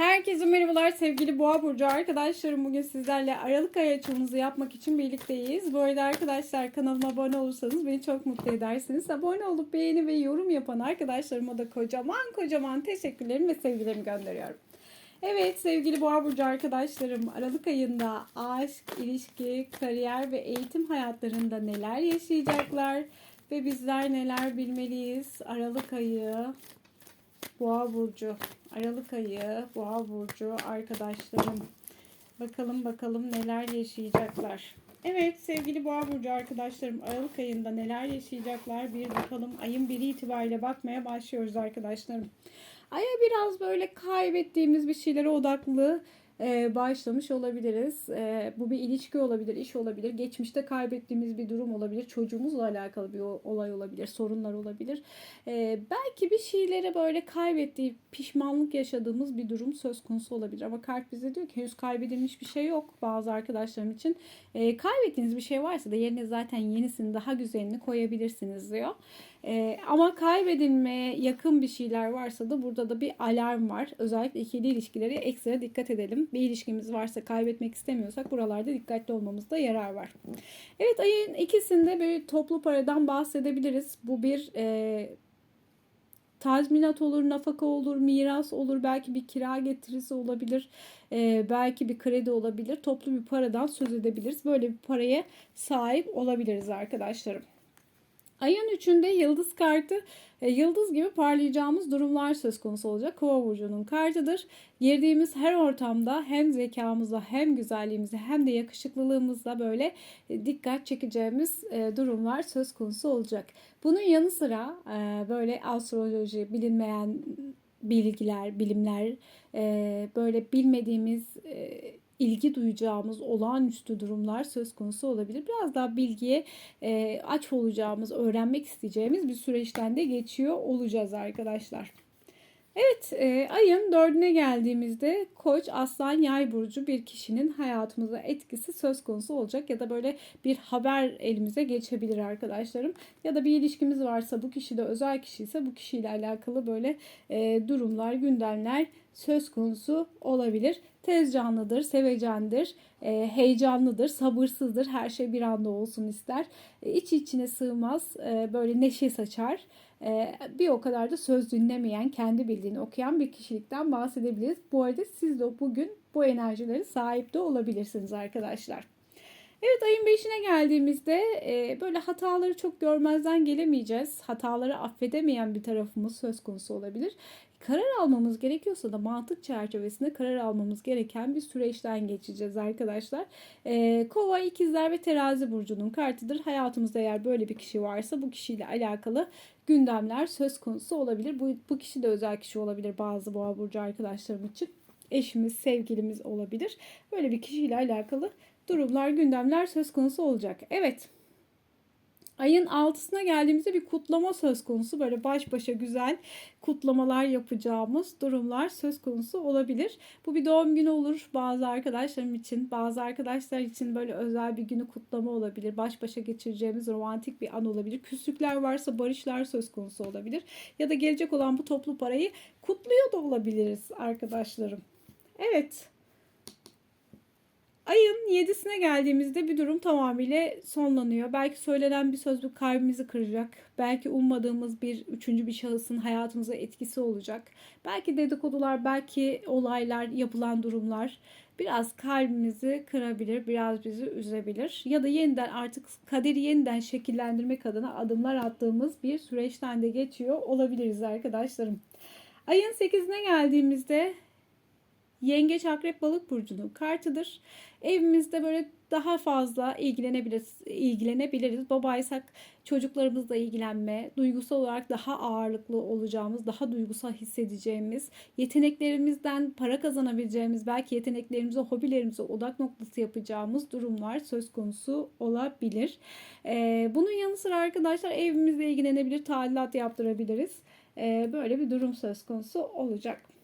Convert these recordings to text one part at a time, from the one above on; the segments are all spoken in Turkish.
Herkese merhabalar sevgili Boğa Burcu arkadaşlarım. Bugün sizlerle Aralık ay açılımımızı yapmak için birlikteyiz. Bu arada arkadaşlar kanalıma abone olursanız beni çok mutlu edersiniz. Abone olup beğeni ve yorum yapan arkadaşlarıma da kocaman kocaman teşekkürlerimi ve sevgilerimi gönderiyorum. Evet sevgili Boğa Burcu arkadaşlarım Aralık ayında aşk, ilişki, kariyer ve eğitim hayatlarında neler yaşayacaklar ve bizler neler bilmeliyiz? Aralık ayı Boğa burcu, Aralık ayı, Boğa burcu arkadaşlarım. Bakalım bakalım neler yaşayacaklar. Evet sevgili Boğa burcu arkadaşlarım Aralık ayında neler yaşayacaklar bir bakalım. Ayın biri itibariyle bakmaya başlıyoruz arkadaşlarım. Aya biraz böyle kaybettiğimiz bir şeylere odaklı e, başlamış olabiliriz. E, bu bir ilişki olabilir, iş olabilir, geçmişte kaybettiğimiz bir durum olabilir, çocuğumuzla alakalı bir olay olabilir, sorunlar olabilir. E, belki bir şeylere böyle kaybettiği, pişmanlık yaşadığımız bir durum söz konusu olabilir. Ama kart bize diyor ki henüz kaybedilmiş bir şey yok bazı arkadaşlarım için. E, kaybettiğiniz bir şey varsa da yerine zaten yenisini, daha güzelini koyabilirsiniz diyor. Ee, ama kaybedilmeye yakın bir şeyler varsa da burada da bir alarm var. Özellikle ikili ilişkileri ekstra dikkat edelim. Bir ilişkimiz varsa kaybetmek istemiyorsak buralarda dikkatli olmamızda yarar var. Evet ayın ikisinde bir toplu paradan bahsedebiliriz. Bu bir e, tazminat olur, nafaka olur, miras olur, belki bir kira getirisi olabilir, e, belki bir kredi olabilir. Toplu bir paradan söz edebiliriz. Böyle bir paraya sahip olabiliriz arkadaşlarım. Ayın 3'ünde yıldız kartı e, yıldız gibi parlayacağımız durumlar söz konusu olacak. Kova burcunun kartıdır. Girdiğimiz her ortamda hem zekamızla hem güzelliğimizle hem de yakışıklılığımızla böyle e, dikkat çekeceğimiz e, durumlar söz konusu olacak. Bunun yanı sıra böyle astroloji, bilinmeyen bilgiler, bilimler, böyle bilmediğimiz ilgi duyacağımız olağanüstü durumlar söz konusu olabilir. Biraz daha bilgiye e, aç olacağımız, öğrenmek isteyeceğimiz bir süreçten de geçiyor olacağız arkadaşlar. Evet e, ayın dördüne geldiğimizde koç aslan yay burcu bir kişinin hayatımıza etkisi söz konusu olacak ya da böyle bir haber elimize geçebilir arkadaşlarım. Ya da bir ilişkimiz varsa bu kişi de özel kişi ise bu kişiyle alakalı böyle e, durumlar gündemler söz konusu olabilir. Tez canlıdır, sevecendir, e, heyecanlıdır, sabırsızdır. Her şey bir anda olsun ister. E, iç içine sığmaz, e, böyle neşe saçar. E, bir o kadar da söz dinlemeyen, kendi bildiğini okuyan bir kişilikten bahsedebiliriz. Bu arada siz de bugün bu enerjileri sahip de olabilirsiniz arkadaşlar. Evet ayın 5'ine geldiğimizde e, böyle hataları çok görmezden gelemeyeceğiz. Hataları affedemeyen bir tarafımız söz konusu olabilir. Karar almamız gerekiyorsa da mantık çerçevesinde karar almamız gereken bir süreçten geçeceğiz arkadaşlar. E, Kova, ikizler ve terazi burcunun kartıdır. Hayatımızda eğer böyle bir kişi varsa bu kişiyle alakalı gündemler söz konusu olabilir. Bu, bu kişi de özel kişi olabilir bazı boğa burcu arkadaşlarım için. Eşimiz, sevgilimiz olabilir. Böyle bir kişiyle alakalı durumlar, gündemler söz konusu olacak. Evet. Ayın altısına geldiğimizde bir kutlama söz konusu. Böyle baş başa güzel kutlamalar yapacağımız durumlar söz konusu olabilir. Bu bir doğum günü olur bazı arkadaşlarım için. Bazı arkadaşlar için böyle özel bir günü kutlama olabilir. Baş başa geçireceğimiz romantik bir an olabilir. Küslükler varsa barışlar söz konusu olabilir. Ya da gelecek olan bu toplu parayı kutluyor da olabiliriz arkadaşlarım. Evet. Ayın 7'sine geldiğimizde bir durum tamamıyla sonlanıyor. Belki söylenen bir söz bir kalbimizi kıracak. Belki ummadığımız bir üçüncü bir şahısın hayatımıza etkisi olacak. Belki dedikodular, belki olaylar, yapılan durumlar biraz kalbimizi kırabilir, biraz bizi üzebilir. Ya da yeniden artık kaderi yeniden şekillendirmek adına adımlar attığımız bir süreçten de geçiyor olabiliriz arkadaşlarım. Ayın 8'ine geldiğimizde Yengeç Akrep Balık burcunun kartıdır. Evimizde böyle daha fazla ilgilenebiliriz, ilgilenebiliriz. Babaysak çocuklarımızla ilgilenme, duygusal olarak daha ağırlıklı olacağımız, daha duygusal hissedeceğimiz, yeteneklerimizden para kazanabileceğimiz, belki yeteneklerimize, hobilerimize odak noktası yapacağımız durumlar söz konusu olabilir. Ee, bunun yanı sıra arkadaşlar evimizle ilgilenebilir, tadilat yaptırabiliriz. Ee, böyle bir durum söz konusu olacak.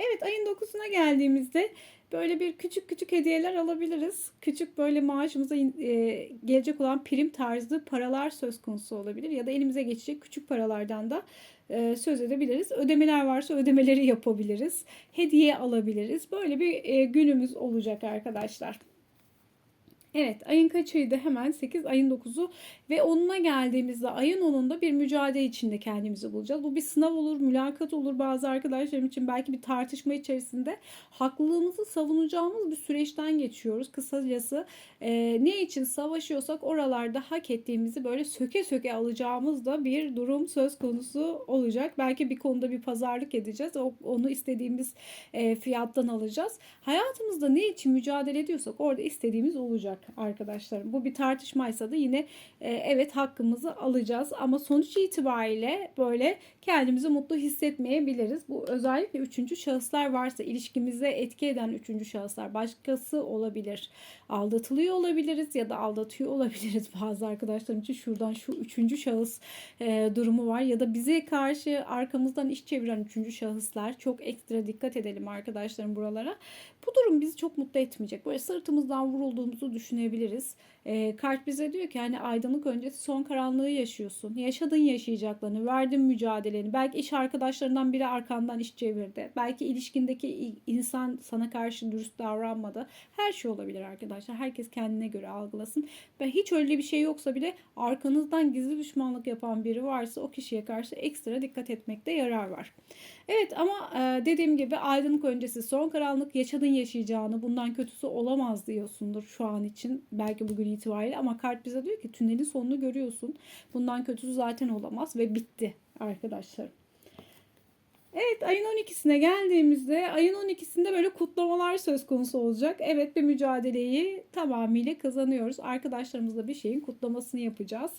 Evet ayın 9'una geldiğimizde böyle bir küçük küçük hediyeler alabiliriz. Küçük böyle maaşımıza e, gelecek olan prim tarzı paralar söz konusu olabilir. Ya da elimize geçecek küçük paralardan da e, söz edebiliriz. Ödemeler varsa ödemeleri yapabiliriz. Hediye alabiliriz. Böyle bir e, günümüz olacak arkadaşlar. Evet ayın kaçıydı hemen 8 ayın 9'u ve 10'una geldiğimizde ayın 10'unda bir mücadele içinde kendimizi bulacağız. Bu bir sınav olur, mülakat olur bazı arkadaşlarım için belki bir tartışma içerisinde haklılığımızı savunacağımız bir süreçten geçiyoruz. Kısacası e, ne için savaşıyorsak oralarda hak ettiğimizi böyle söke söke alacağımız da bir durum söz konusu olacak. Belki bir konuda bir pazarlık edeceğiz. Onu istediğimiz e, fiyattan alacağız. Hayatımızda ne için mücadele ediyorsak orada istediğimiz olacak arkadaşlarım. Bu bir tartışmaysa da yine e, evet hakkımızı alacağız ama sonuç itibariyle böyle kendimizi mutlu hissetmeyebiliriz. Bu özellikle üçüncü şahıslar varsa ilişkimize etki eden üçüncü şahıslar başkası olabilir. Aldatılıyor olabiliriz ya da aldatıyor olabiliriz bazı arkadaşlarım için şuradan şu üçüncü şahıs e, durumu var ya da bize karşı arkamızdan iş çeviren üçüncü şahıslar çok ekstra dikkat edelim arkadaşlarım buralara. Bu durum bizi çok mutlu etmeyecek. Böyle sırtımızdan vurulduğumuzu düşünebiliriz. E, kart bize diyor ki hani aydınlık öncesi son karanlığı yaşıyorsun. Yaşadın yaşayacaklarını, verdin mücadeleni. Belki iş arkadaşlarından biri arkandan iş çevirdi. Belki ilişkindeki insan sana karşı dürüst davranmadı. Her şey olabilir arkadaşlar. Herkes kendine göre algılasın. Ve hiç öyle bir şey yoksa bile arkanızdan gizli düşmanlık yapan biri varsa o kişiye karşı ekstra dikkat etmekte yarar var. Evet ama e, dediğim gibi aydınlık öncesi son karanlık yaşadın yaşayacağını bundan kötüsü olamaz diyorsundur şu an için. Belki bugün itibariyle ama kart bize diyor ki tünelin sonunu görüyorsun. Bundan kötüsü zaten olamaz ve bitti arkadaşlar. Evet ayın 12'sine geldiğimizde ayın 12'sinde böyle kutlamalar söz konusu olacak. Evet bir mücadeleyi tamamıyla kazanıyoruz. Arkadaşlarımızla bir şeyin kutlamasını yapacağız.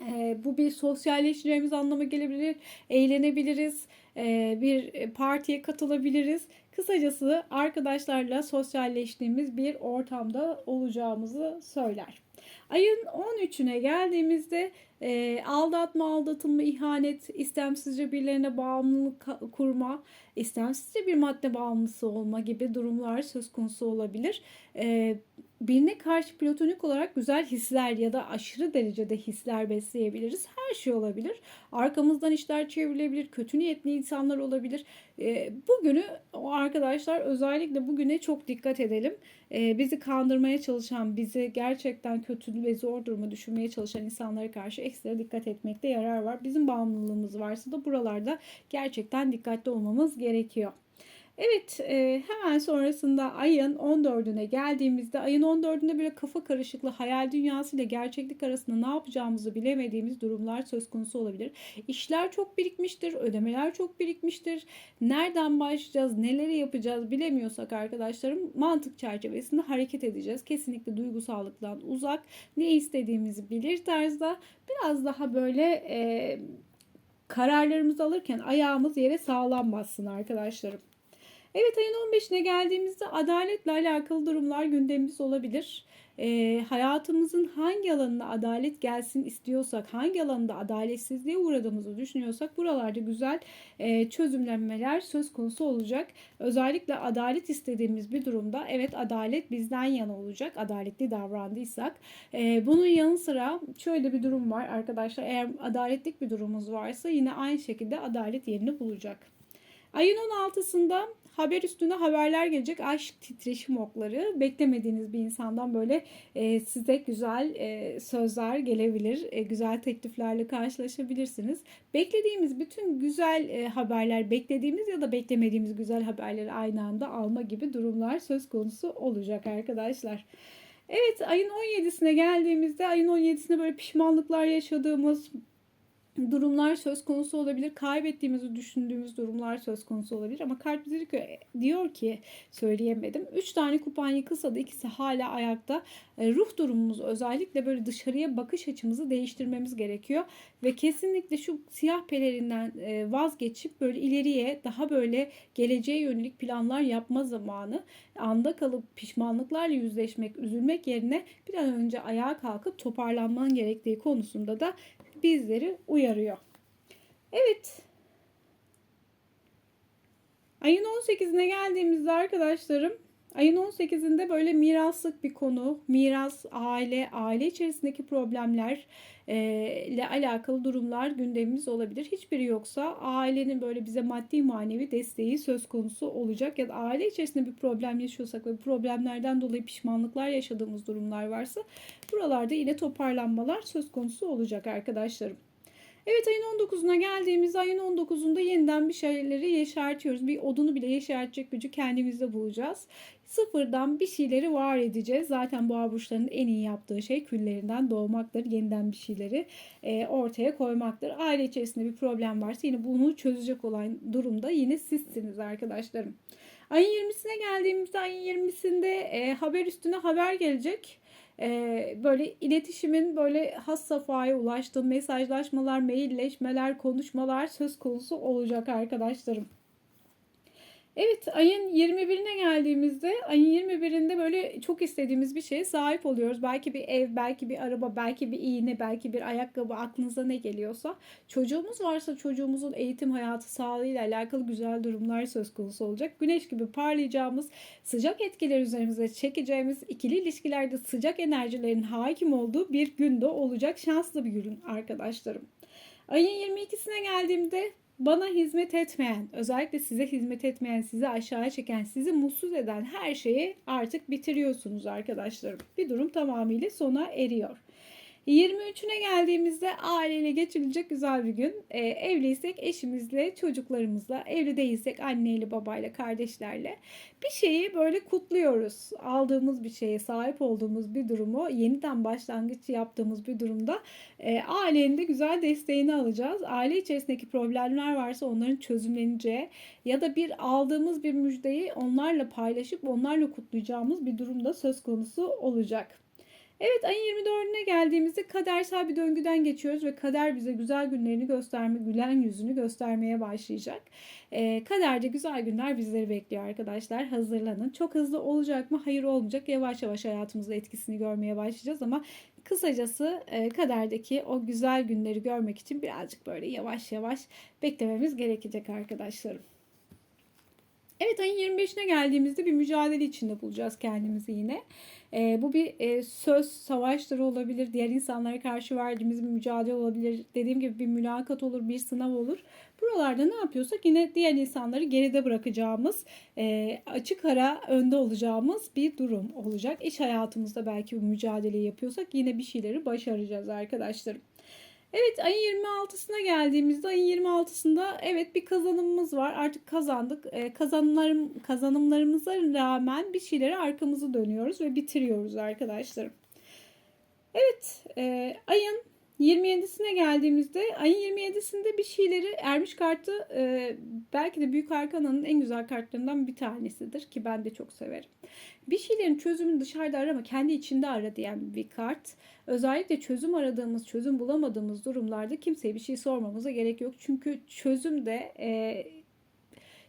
Ee, bu bir sosyalleşeceğimiz anlamı gelebilir. Eğlenebiliriz. Ee, bir partiye katılabiliriz. Kısacası arkadaşlarla sosyalleştiğimiz bir ortamda olacağımızı söyler. Ayın 13'üne geldiğimizde e, aldatma, aldatılma, ihanet, istemsizce birilerine bağımlılık kurma, istemsizce bir madde bağımlısı olma gibi durumlar söz konusu olabilir. E, birine karşı platonik olarak güzel hisler ya da aşırı derecede hisler besleyebiliriz. Her şey olabilir. Arkamızdan işler çevrilebilir. Kötü niyetli insanlar olabilir. E, bugünü arkadaşlar özellikle bugüne çok dikkat edelim. E, bizi kandırmaya çalışan, bizi gerçekten kötü ve zor duruma düşürmeye çalışan insanlara karşı ekstra dikkat etmekte yarar var. Bizim bağımlılığımız varsa da buralarda gerçekten dikkatli olmamız gerekiyor. Evet e, hemen sonrasında ayın 14'üne geldiğimizde ayın 14'ünde böyle kafa karışıklığı hayal dünyası ile gerçeklik arasında ne yapacağımızı bilemediğimiz durumlar söz konusu olabilir. İşler çok birikmiştir, ödemeler çok birikmiştir. Nereden başlayacağız, neleri yapacağız bilemiyorsak arkadaşlarım mantık çerçevesinde hareket edeceğiz. Kesinlikle duygusallıktan uzak, ne istediğimizi bilir tarzda biraz daha böyle... E, kararlarımızı alırken ayağımız yere sağlam bassın arkadaşlarım. Evet ayın 15'ine geldiğimizde adaletle alakalı durumlar gündemimiz olabilir. E, hayatımızın hangi alanına adalet gelsin istiyorsak, hangi alanda adaletsizliğe uğradığımızı düşünüyorsak buralarda güzel e, çözümlenmeler söz konusu olacak. Özellikle adalet istediğimiz bir durumda evet adalet bizden yana olacak. Adaletli davrandıysak. E, bunun yanı sıra şöyle bir durum var arkadaşlar. Eğer adaletlik bir durumumuz varsa yine aynı şekilde adalet yerini bulacak. Ayın 16'sında haber üstüne haberler gelecek. Aşk titreşim okları. Beklemediğiniz bir insandan böyle e, size güzel e, sözler gelebilir. E, güzel tekliflerle karşılaşabilirsiniz. Beklediğimiz bütün güzel e, haberler, beklediğimiz ya da beklemediğimiz güzel haberleri aynı anda alma gibi durumlar söz konusu olacak arkadaşlar. Evet ayın 17'sine geldiğimizde ayın 17'sinde böyle pişmanlıklar yaşadığımız, durumlar söz konusu olabilir. Kaybettiğimizi düşündüğümüz durumlar söz konusu olabilir. Ama kart bize diyor ki söyleyemedim. Üç tane kupan yıkılsa da ikisi hala ayakta. E, ruh durumumuz özellikle böyle dışarıya bakış açımızı değiştirmemiz gerekiyor. Ve kesinlikle şu siyah pelerinden e, vazgeçip böyle ileriye daha böyle geleceğe yönelik planlar yapma zamanı. Anda kalıp pişmanlıklarla yüzleşmek, üzülmek yerine bir an önce ayağa kalkıp toparlanman gerektiği konusunda da bizleri uyarıyor. Evet. Ayın 18'ine geldiğimizde arkadaşlarım ayın 18'inde böyle miraslık bir konu, miras, aile, aile içerisindeki problemler e, ile alakalı durumlar gündemimiz olabilir. Hiçbiri yoksa ailenin böyle bize maddi manevi desteği söz konusu olacak ya da aile içerisinde bir problem yaşıyorsak ve problemlerden dolayı pişmanlıklar yaşadığımız durumlar varsa buralarda yine toparlanmalar söz konusu olacak arkadaşlarım. Evet ayın 19'una geldiğimizde ayın 19'unda yeniden bir şeyleri yeşertiyoruz. Bir odunu bile yeşertecek gücü kendimizde bulacağız. Sıfırdan bir şeyleri var edeceğiz. Zaten boğa burçlarının en iyi yaptığı şey küllerinden doğmaktır. Yeniden bir şeyleri e, ortaya koymaktır. Aile içerisinde bir problem varsa yine bunu çözecek olan durumda yine sizsiniz arkadaşlarım. Ayın 20'sine geldiğimizde ayın 20'sinde e, haber üstüne haber gelecek e, böyle iletişimin böyle has safhaya ulaştığı mesajlaşmalar, mailleşmeler, konuşmalar söz konusu olacak arkadaşlarım. Evet ayın 21'ine geldiğimizde ayın 21'inde böyle çok istediğimiz bir şeye sahip oluyoruz. Belki bir ev, belki bir araba, belki bir iğne, belki bir ayakkabı aklınıza ne geliyorsa. Çocuğumuz varsa çocuğumuzun eğitim hayatı sağlığıyla alakalı güzel durumlar söz konusu olacak. Güneş gibi parlayacağımız, sıcak etkiler üzerimize çekeceğimiz, ikili ilişkilerde sıcak enerjilerin hakim olduğu bir günde olacak. Şanslı bir gün arkadaşlarım. Ayın 22'sine geldiğimde bana hizmet etmeyen, özellikle size hizmet etmeyen, sizi aşağıya çeken, sizi mutsuz eden her şeyi artık bitiriyorsunuz arkadaşlarım. Bir durum tamamıyla sona eriyor. 23'üne geldiğimizde aileyle geçirilecek güzel bir gün. E, evliysek eşimizle, çocuklarımızla, evli değilsek anneyle, babayla, kardeşlerle bir şeyi böyle kutluyoruz. Aldığımız bir şeye, sahip olduğumuz bir durumu, yeniden başlangıç yaptığımız bir durumda e, ailenin de güzel desteğini alacağız. Aile içerisindeki problemler varsa onların çözümleneceği ya da bir aldığımız bir müjdeyi onlarla paylaşıp onlarla kutlayacağımız bir durumda söz konusu olacak. Evet ayın 24'üne geldiğimizde kadersel bir döngüden geçiyoruz ve kader bize güzel günlerini gösterme, gülen yüzünü göstermeye başlayacak. E, kaderde güzel günler bizleri bekliyor arkadaşlar. Hazırlanın. Çok hızlı olacak mı? Hayır olmayacak. Yavaş yavaş hayatımızda etkisini görmeye başlayacağız ama kısacası e, kaderdeki o güzel günleri görmek için birazcık böyle yavaş yavaş beklememiz gerekecek arkadaşlarım. Evet ayın 25'ine geldiğimizde bir mücadele içinde bulacağız kendimizi yine. E, bu bir e, söz savaşları olabilir. Diğer insanlara karşı verdiğimiz bir mücadele olabilir. Dediğim gibi bir mülakat olur, bir sınav olur. Buralarda ne yapıyorsak yine diğer insanları geride bırakacağımız, e, açık ara önde olacağımız bir durum olacak. İş hayatımızda belki bu mücadeleyi yapıyorsak yine bir şeyleri başaracağız arkadaşlarım. Evet ayın 26'sına geldiğimizde ayın 26'sında evet bir kazanımımız var. Artık kazandık. E, kazanımlarım, kazanımlarımıza rağmen bir şeyleri arkamızı dönüyoruz ve bitiriyoruz arkadaşlarım. Evet e, ayın 27'sine geldiğimizde ayın 27'sinde bir şeyleri Ermiş kartı e, belki de Büyük Arkana'nın en güzel kartlarından bir tanesidir ki ben de çok severim. Bir şeylerin çözümünü dışarıda arama kendi içinde ara diyen bir kart. Özellikle çözüm aradığımız, çözüm bulamadığımız durumlarda kimseye bir şey sormamıza gerek yok. Çünkü çözüm de e,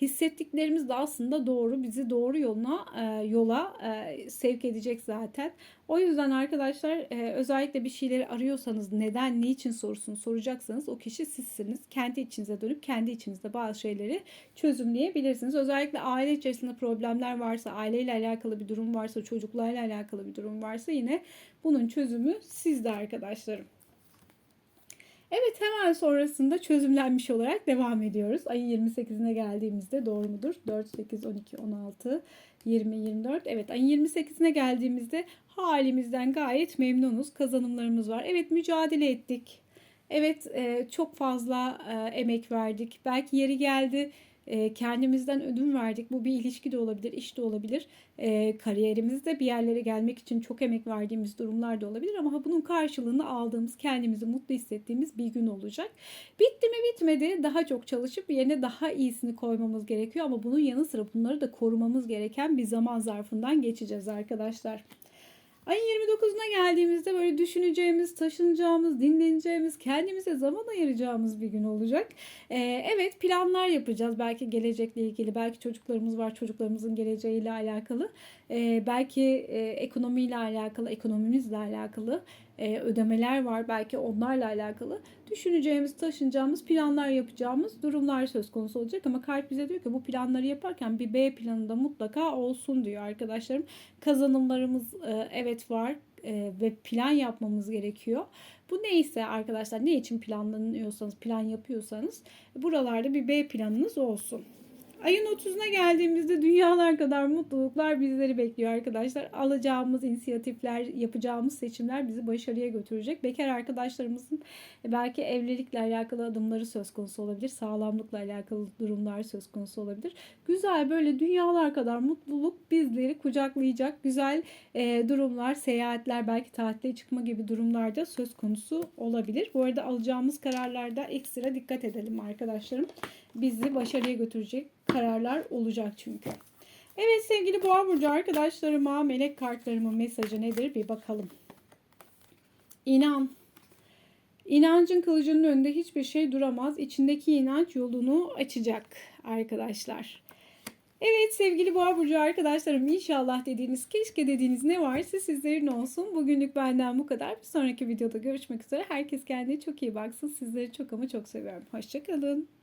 hissettiklerimiz de aslında doğru bizi doğru yoluna e, yola e, sevk edecek zaten. O yüzden arkadaşlar e, özellikle bir şeyleri arıyorsanız neden, niçin sorusunu soracaksanız o kişi sizsiniz. Kendi içinize dönüp kendi içinizde bazı şeyleri çözümleyebilirsiniz. Özellikle aile içerisinde problemler varsa, aileyle alakalı bir durum varsa, çocuklarla alakalı bir durum varsa yine bunun çözümü sizde arkadaşlarım. Evet hemen sonrasında çözümlenmiş olarak devam ediyoruz. Ayın 28'ine geldiğimizde doğru mudur? 4, 8, 12, 16, 20, 24. Evet ayın 28'ine geldiğimizde halimizden gayet memnunuz. Kazanımlarımız var. Evet mücadele ettik. Evet e, çok fazla e, emek verdik. Belki yeri geldi e, kendimizden ödün verdik. Bu bir ilişki de olabilir, iş de olabilir. E, kariyerimizde bir yerlere gelmek için çok emek verdiğimiz durumlar da olabilir ama bunun karşılığını aldığımız, kendimizi mutlu hissettiğimiz bir gün olacak. Bitti mi bitmedi. Daha çok çalışıp yerine daha iyisini koymamız gerekiyor ama bunun yanı sıra bunları da korumamız gereken bir zaman zarfından geçeceğiz arkadaşlar. Ayın 29'una geldiğimizde böyle düşüneceğimiz, taşınacağımız, dinleneceğimiz, kendimize zaman ayıracağımız bir gün olacak. Ee, evet planlar yapacağız. Belki gelecekle ilgili, belki çocuklarımız var, çocuklarımızın geleceğiyle alakalı. Ee, belki e, ekonomiyle alakalı, ekonomimizle alakalı e, ödemeler var. Belki onlarla alakalı düşüneceğimiz, taşınacağımız, planlar yapacağımız durumlar söz konusu olacak. Ama kart bize diyor ki bu planları yaparken bir B planı da mutlaka olsun diyor arkadaşlarım. Kazanımlarımız e, evet var e, ve plan yapmamız gerekiyor. Bu neyse arkadaşlar ne için planlanıyorsanız, plan yapıyorsanız buralarda bir B planınız olsun. Ayın 30'una geldiğimizde dünyalar kadar mutluluklar bizleri bekliyor arkadaşlar. Alacağımız inisiyatifler, yapacağımız seçimler bizi başarıya götürecek. Bekar arkadaşlarımızın belki evlilikle alakalı adımları söz konusu olabilir. Sağlamlıkla alakalı durumlar söz konusu olabilir. Güzel böyle dünyalar kadar mutluluk bizleri kucaklayacak güzel e, durumlar, seyahatler, belki tatile çıkma gibi durumlarda söz konusu olabilir. Bu arada alacağımız kararlarda ekstra dikkat edelim arkadaşlarım. Bizi başarıya götürecek kararlar olacak çünkü. Evet sevgili Boğa Burcu arkadaşlarıma melek kartlarımın mesajı nedir bir bakalım. İnan. İnancın kılıcının önünde hiçbir şey duramaz. İçindeki inanç yolunu açacak arkadaşlar. Evet sevgili Boğa Burcu arkadaşlarım inşallah dediğiniz keşke dediğiniz ne varsa sizlerin olsun. Bugünlük benden bu kadar. Bir sonraki videoda görüşmek üzere. Herkes kendine çok iyi baksın. Sizleri çok ama çok seviyorum. Hoşçakalın.